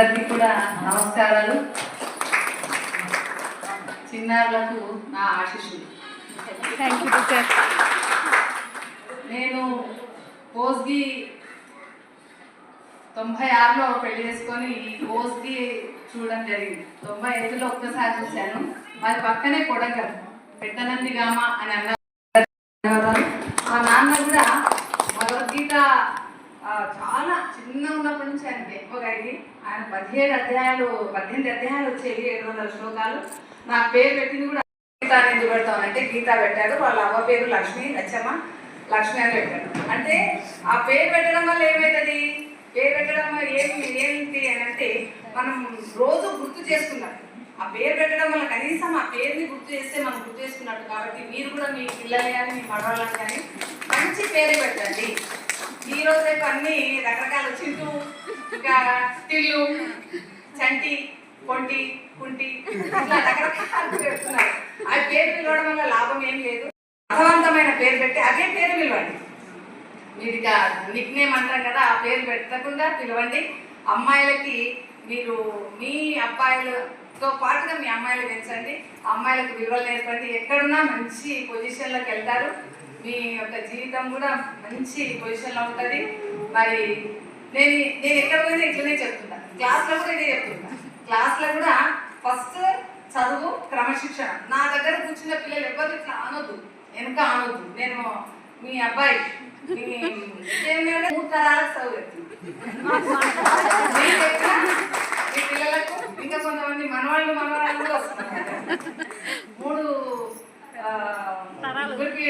అందరికీ కూడా నమస్కారాలు. చిన్నారులకు నా టీచర్ నేను కోస్గి తొంభై ఆరులో పెళ్ళి చేసుకొని ఈ కోస్గి చూడడం జరిగింది. తొంభై ఐదులో ఒక్కసారి చూశాను. మరి పక్కనే కొడగల్ పెద్దనందిగామ అని అన్నారు మా నాన్న కూడా భగవద్గీత చాలా చిన్న ఉన్నప్పటి నుంచి ఆయనకి ఎక్కువగా అయ్యి ఆయన పదిహేడు అధ్యాయాలు పద్దెనిమిది అధ్యాయాలు వచ్చేవి ఏడు వందల శ్లోకాలు. నా పేరు పెట్టింది కూడా గీత అని ఎందుకు పెడతామంటే గీత పెట్టాడు వాళ్ళ అవ్వ పేరు లక్ష్మి లచ్చమ్మ లక్ష్మి అని పెట్టాడు అంటే ఆ పేరు పెట్టడం వల్ల ఏమవుతుంది పేరు పెట్టడం వల్ల ఏమి ఏంటి అని అంటే మనం రోజు గుర్తు చేసుకున్నాం ఆ పేరు పెట్టడం వల్ల కనీసం ఆ పేరుని గుర్తు చేస్తే మనం గుర్తు చేసుకున్నట్టు. కాబట్టి మీరు కూడా మీ పిల్లలు కానీ మీ మడవాళ్ళని కానీ మంచి పేరు పెట్టండి. ఈ రోజు రేపు అన్ని రకరకాల చింటూ ఇంకా తిల్లు చంటి కొంటి కుంటి ఇట్లా రకరకాల పెడుతున్నారు. ఆ పేరు పిలవడం వల్ల లాభం ఏం లేదు. అర్థవంతమైన పేరు పెట్టి అదే పేరు పిలవండి. మీరు ఇక నిక్ నేమ్ అంటాం కదా ఆ పేరు పెట్టకుండా పిలవండి. అమ్మాయిలకి మీరు మీ అబ్బాయిలతో పాటుగా మీ అమ్మాయిలు పెంచండి. అమ్మాయిలకు విలువలు నేర్పండి. ఎక్కడున్నా మంచి పొజిషన్లోకి వెళ్తారు. మీ యొక్క జీవితం కూడా మంచి పొజిషన్లో ఉంటుంది. మరి నేను నేను ఎక్కడ పోయినా ఇట్లనే చెప్తున్నా క్లాస్లో కూడా ఇదే చెప్తున్నా క్లాస్లో కూడా ఫస్ట్ చదువు క్రమశిక్షణ. నా దగ్గర కూర్చున్న పిల్లలు ఎవరు ఇట్లా అనొద్దు. వెనుక అనొద్దు. నేను మీ అబ్బాయి. మీ మూడు తరాలకు చదువు మీ పిల్లలకు ఇంకా కొంతమంది మనవాళ్ళు మనవరాళ్ళు కూడా వస్తున్నారు మూడు ఆ,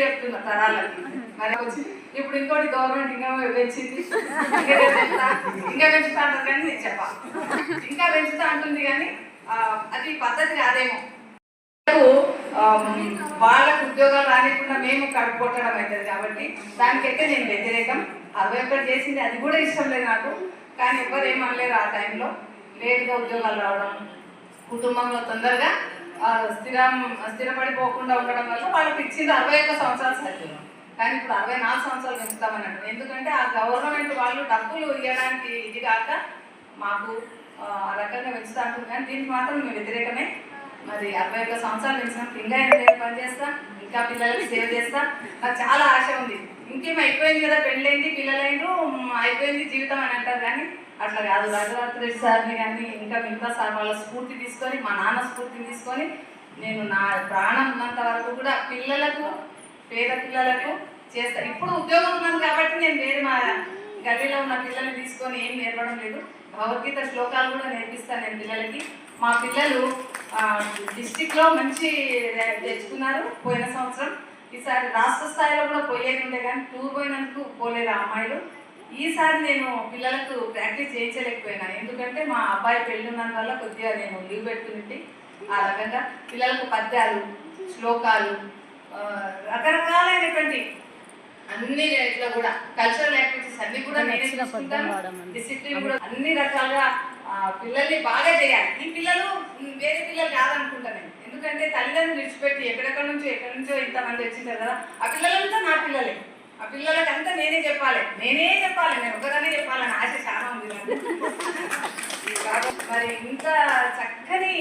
చెప్తున్నా తరాలకి. మరి వచ్చి ఇప్పుడు ఇంకోటి గవర్నమెంట్ ఇంకా పెంచింది. ఇంకా పెంచుతా అంటారు కానీ నేను చెప్పా. ఇంకా పెంచుతా అంటుంది కానీ అది పద్ధతి కాదేమో. వాళ్ళకు, ఉద్యోగాలు రానికుండా మేము కడుపు కొట్టడం అవుతుంది కాబట్టి దానికైతే నేను వ్యతిరేకం. అరవై ఒక్కటి చేసింది అది కూడా ఇష్టం లేదు నాకు. కానీ ఎవరు ఏమనలేరు ఆ టైంలో లేటుగా ఉద్యోగాలు రావడం కుటుంబంలో తొందరగా స్థిరం స్థిరపడిపోకుండా ఉండడం వల్ల వాళ్ళకి ఇచ్చింది అరవై ఒక్క సంవత్సరాలు సరిపోయింది కానీ ఇప్పుడు అరవై నాలుగు సంవత్సరాలు పెంచుతామని అంటారు ఎందుకంటే ఆ గవర్నమెంట్ వాళ్ళు డబ్బులు ఇవ్వడానికి ఇది కాక మాకు ఆ రకంగా పెంచుతా కానీ దీనికి మాత్రం మేము వ్యతిరేకమే. మరి అరవై ఒక్క సంవత్సరాలు పెంచినప్పుడు ఇంకా ఎంత పని చేస్తాం. ఇంకా పిల్లలకి సేవ్ చేస్తా. నాకు చాలా ఆశ ఉంది. ఇంకేం అయిపోయింది కదా పెళ్ళైంది పిల్లలైన అయిపోయింది జీవితం అని అంటారు కానీ అట్లా కాదు. రఘునాథ్ సార్ని కానీ ఇంకా మిగతా సార్ వాళ్ళ స్ఫూర్తి తీసుకొని మా నాన్న స్ఫూర్తిని తీసుకొని నేను నా ప్రాణం ఉన్నంత వరకు కూడా పిల్లలకు పేద పిల్లలకు చేస్తా. ఇప్పుడు ఉద్యోగం ఉన్నాను కాబట్టి నేను వేరే మా గల్లీలో ఉన్న పిల్లల్ని తీసుకొని ఏం నేర్పడం లేదు. భగవద్గీత శ్లోకాలు కూడా నేర్పిస్తాను నేను పిల్లలకి. మా పిల్లలు డిస్టిక్లో మంచి తెచ్చుకున్నారు పోయిన సంవత్సరం. ఈసారి రాష్ట్ర స్థాయిలో కూడా పోయేది ఉండే కానీ టూర్ పోయినందుకు పోలేదు ఆ అమ్మాయిలు. ఈసారి నేను పిల్లలకు ప్రాక్టీస్ చేయించలేకపోయినా. ఎందుకంటే మా అబ్బాయి పెళ్ళి ఉన్నందువల్ల కొద్దిగా నేను లీవ్ పెట్టుకుని ఆ రకంగా పిల్లలకు పద్యాలు శ్లోకాలు రకరకాలైనటువంటి అన్ని ఇట్లా కూడా కల్చరల్ యాక్టివిటీస్ అన్ని కూడా నేనే చూసుకుంటాను. డిసిప్లిన్ కూడా అన్ని రకాలుగా పిల్లల్ని బాగా చేయాలి. ఈ పిల్లలు వేరే పిల్లలు కాదనుకుంటా నేను. తల్లిదండ్రులు విడిచిపెట్టి ఎక్కడెక్కడ నుంచో ఎక్కడి నుంచో ఇంతమంది వచ్చింటారు కదా ఆ పిల్లలంతా నా పిల్లలే. ఆ పిల్లలకంతా నేనే చెప్పాలి. నేనే చెప్పాలి నేను ఒకదానే చెప్పాలని ఆశ చాలా ఉంది మరి ఇంత చక్కని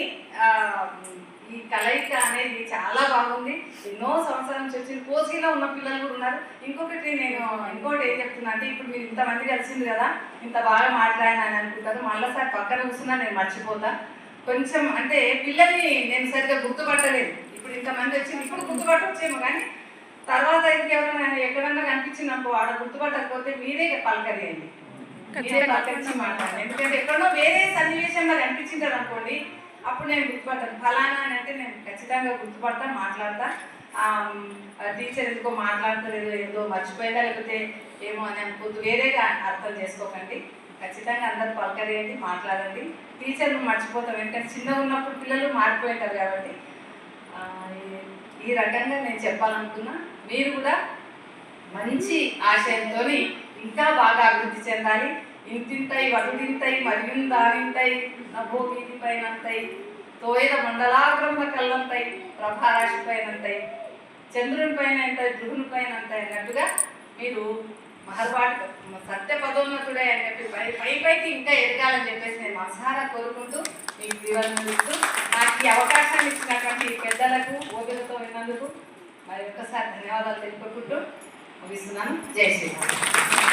ఈ కలయిక అనేది చాలా బాగుంది. ఎన్నో సంవత్సరాల నుంచి వచ్చిన కోసిలో ఉన్న పిల్లలు కూడా ఉన్నారు. ఇంకొకటి నేను ఇంకోటి ఏం చెప్తున్నా అంటే ఇప్పుడు మీరు ఇంతమంది కలిసింది కదా ఇంత బాగా మాట్లాడినా అని అనుకుంటారు. మళ్ళీ సార్ పక్కన కూర్చున్నా నేను మర్చిపోతా. కొంచెం అంటే పిల్లల్ని నేను సరిగ్గా గుర్తుపట్టలేదు. ఇప్పుడు ఇంతమంది వచ్చింది ఇప్పుడు గుర్తుపట్టవచ్చేమో కానీ తర్వాత ఇంకెవరైనా ఎక్కడన్నా కనిపించినప్పుడు ఆడ గుర్తుపట్టకపోతే మీరే పలకరియండి. మీరే పలకరించి మాట్లాడండి. ఎందుకంటే ఎక్కడో వేరే సన్నివేశంలో కనిపించింటారు అనుకోండి అప్పుడు నేను గుర్తుపడతాను ఫలానా అని అంటే నేను ఖచ్చితంగా గుర్తుపడతా మాట్లాడతా. టీచర్ ఎందుకో మాట్లాడతలేదు ఏదో మర్చిపోయిందా లేకపోతే ఏమో అని అనుకోద్దు వేరేగా అర్థం చేసుకోకండి. ఖచ్చితంగా అందరు పలకరేయండి మాట్లాడండి. టీచర్లు మర్చిపోతాం ఎందుకంటే చిన్నగా ఉన్నప్పుడు పిల్లలు మారిపోయింటారు కాబట్టి. ఈ- రకంగా నేను చెప్పాలనుకున్నా మీరు కూడా మంచి ఆశయంతో ఇంకా బాగా అభివృద్ధి చెందాలి. ఇంతింతై వటుడింతై మరియు దారింతై నభో వీధి పైనంతై తోయల మండలాగ్రమ కళ్ళంతై ప్రభారాశి పైనంతై చంద్రుని పైన ఎంతై గృహుని పైన అంతాయి అన్నట్టుగా మీరు మహర్వాడు సత్య పదోన్నతుడే అని చెప్పి పై పై పైకి ఇంకా ఎదగాలని చెప్పేసి నేను మనసారా కోరుకుంటూ మీకు దీవెనలు నాకు ఈ అవకాశాన్ని ఇచ్చినటువంటి పెద్దలకు ఓపికతో విన్నందుకు మరి ఒక్కసారి ధన్యవాదాలు తెలుపుకుంటూ ముగిస్తున్నాను. జై శ్రీరామ్.